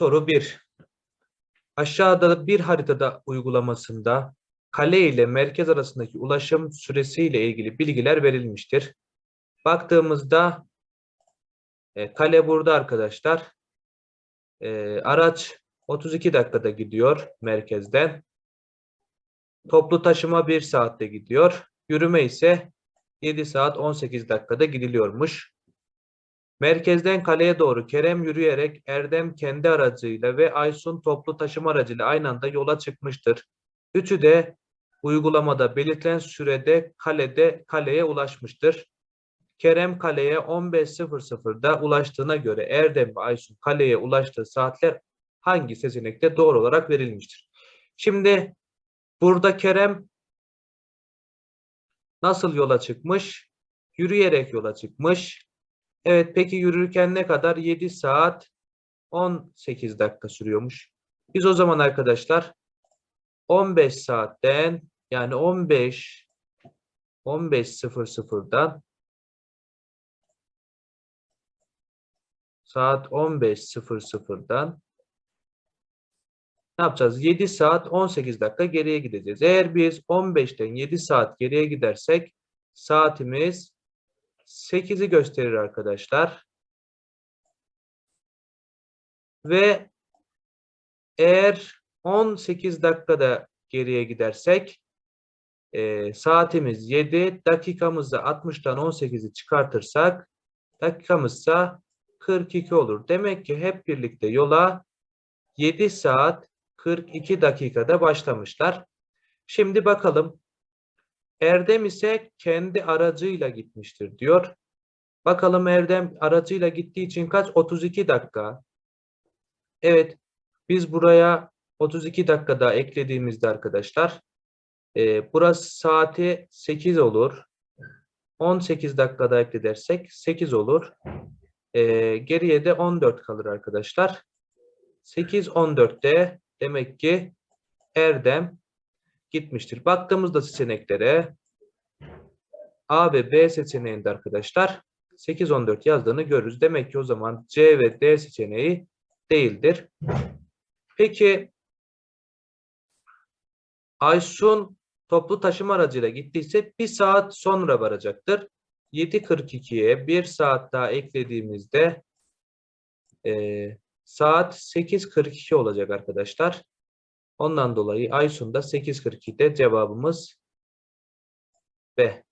Soru 1. Aşağıda bir haritada uygulamasında kale ile merkez arasındaki ulaşım süresiyle ilgili bilgiler verilmiştir. Baktığımızda e, kale burada arkadaşlar. E, araç 32 dakikada gidiyor merkezden. Toplu taşıma 1 saatte gidiyor. Yürüme ise 7 saat 18 dakikada gidiliyormuş. Merkezden kaleye doğru Kerem yürüyerek Erdem kendi aracıyla ve Aysun toplu taşıma aracıyla aynı anda yola çıkmıştır. Üçü de uygulamada belirtilen sürede kalede kaleye ulaşmıştır. Kerem kaleye 15.00'da ulaştığına göre Erdem ve Aysun kaleye ulaştığı saatler hangi seçenekte doğru olarak verilmiştir? Şimdi burada Kerem nasıl yola çıkmış? Yürüyerek yola çıkmış. Evet peki yürürken ne kadar? 7 saat 18 dakika sürüyormuş. Biz o zaman arkadaşlar 15 saatten yani 15 15.00'dan saat 15.00'dan ne yapacağız? 7 saat 18 dakika geriye gideceğiz. Eğer biz 15'ten 7 saat geriye gidersek saatimiz 8'i gösterir arkadaşlar. Ve eğer 18 dakikada geriye gidersek e, saatimiz 7, dakikamızda 60'tan 18'i çıkartırsak dakikamızsa 42 olur. Demek ki hep birlikte yola 7 saat 42 dakikada başlamışlar. Şimdi bakalım Erdem ise kendi aracıyla gitmiştir diyor. Bakalım Erdem aracıyla gittiği için kaç? 32 dakika. Evet. Biz buraya 32 dakika daha eklediğimizde arkadaşlar e, burası saati 8 olur. 18 dakika daha ekledersek 8 olur. E, geriye de 14 kalır arkadaşlar. 8 14'te demek ki Erdem gitmiştir. Baktığımızda seçeneklere A ve B seçeneğinde arkadaşlar 8-14 yazdığını görürüz. Demek ki o zaman C ve D seçeneği değildir. Peki Aysun toplu taşıma aracıyla gittiyse bir saat sonra varacaktır. 7.42'ye bir saat daha eklediğimizde e, saat 8.42 olacak arkadaşlar. Ondan dolayı Aysun'da 8.42'de cevabımız B.